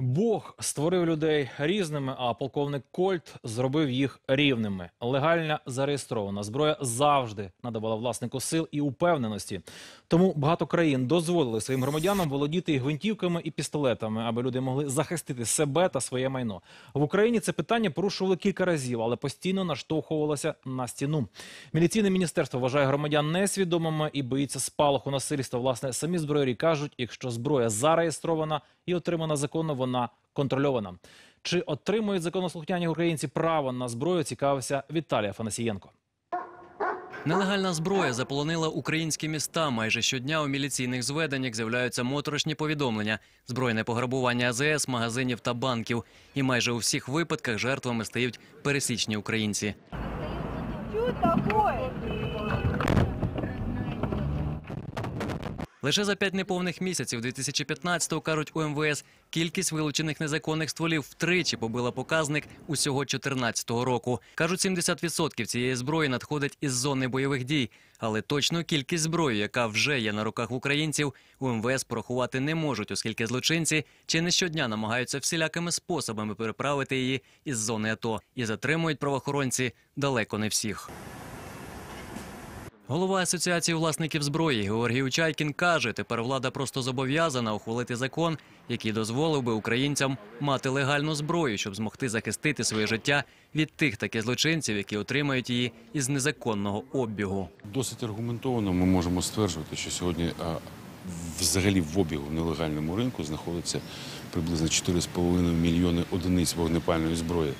Бог створив людей різними, а полковник Кольт зробив їх рівними. Легальна зареєстрована зброя завжди надавала власнику сил і упевненості. Тому багато країн дозволили своїм громадянам володіти гвинтівками і пістолетами, аби люди могли захистити себе та своє майно. В Україні це питання порушували кілька разів, але постійно наштовхувалося на стіну. Міліційне міністерство вважає громадян несвідомими і боїться спалаху насильства. Власне, самі зброярі кажуть, якщо зброя зареєстрована і отримана законно, вона контрольована. Чи отримують законослухняні українці право на зброю? Цікавився Віталій Афанасієнко. Нелегальна зброя заполонила українські міста. Майже щодня у міліційних зведеннях з'являються моторошні повідомлення, збройне пограбування АЗС, магазинів та банків. І майже у всіх випадках жертвами стають пересічні українці. Лише за п'ять неповних місяців 2015-го, кажуть у МВС, кількість вилучених незаконних стволів втричі побила показник усього 14-го року. Кажуть, 70% цієї зброї надходить із зони бойових дій. Але точну кількість зброї, яка вже є на руках українців, у МВС порахувати не можуть, оскільки злочинці чи не щодня намагаються всілякими способами переправити її із зони АТО і затримують правоохоронці далеко не всіх. Голова асоціації власників зброї Георгій Учайкін каже, тепер влада просто зобов'язана ухвалити закон, який дозволив би українцям мати легальну зброю, щоб змогти захистити своє життя від тих таки злочинців, які отримають її із незаконного обігу. Досить аргументовано ми можемо стверджувати, що сьогодні взагалі в обігу в нелегальному ринку знаходиться приблизно 4,5 мільйони одиниць вогнепальної зброї.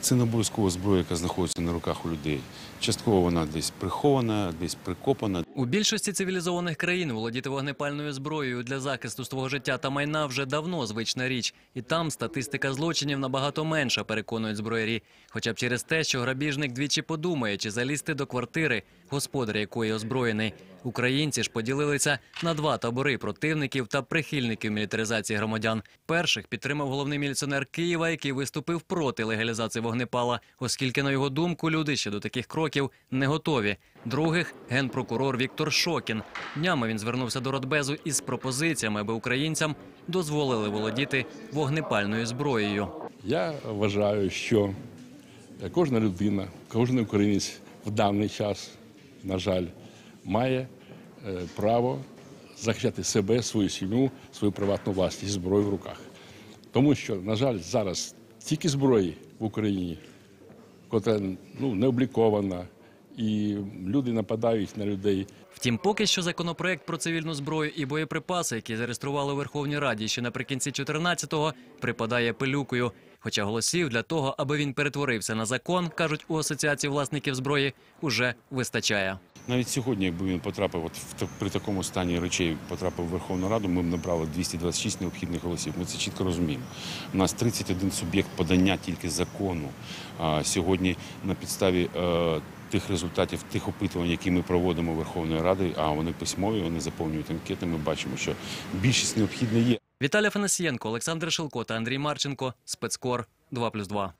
Це не обов'язково зброя, яка знаходиться на руках у людей. Частково вона десь прихована, десь прикопана. У більшості цивілізованих країн володіти вогнепальною зброєю для захисту свого життя та майна вже давно звична річ, і там статистика злочинів набагато менша, переконують зброярі. Хоча б через те, що грабіжник двічі подумає, чи залізти до квартири, господаря якої озброєний. Українці ж поділилися на два табори противників та прихильників мілітаризації громадян. Перших підтримав головний міліціонер Києва, який виступив проти легалізації вогнепала, оскільки, на його думку, люди ще до таких кроків не готові. Других генпрокурор Віктор Шокін. Днями він звернувся до Радбезу із пропозиціями, аби українцям дозволили володіти вогнепальною зброєю. Я вважаю, що кожна людина, кожен українець в даний час, на жаль, має е, право захищати себе, свою сім'ю, свою приватну власність зброю в руках. Тому що, на жаль, зараз тільки зброї в Україні, котра ну, не облікована, і люди нападають на людей. Втім, поки що законопроект про цивільну зброю і боєприпаси, які зареєстрували у Верховній Раді ще наприкінці 14-го, припадає пилюкою. Хоча голосів для того, аби він перетворився на закон, кажуть у асоціації власників зброї, уже вистачає. Навіть сьогодні, якби він потрапив от в при такому стані речей, потрапив в Верховну Раду, ми б набрали 226 необхідних голосів. Ми це чітко розуміємо. У нас 31 суб'єкт подання тільки закону. А сьогодні на підставі е, тих результатів, тих опитувань, які ми проводимо Верховною Радою, а вони письмові, вони заповнюють анкети. Ми бачимо, що більшість необхідна є. Віталій Фанасієнко, Олександр Шилко та Андрій Марченко. Спецкор 2+,2.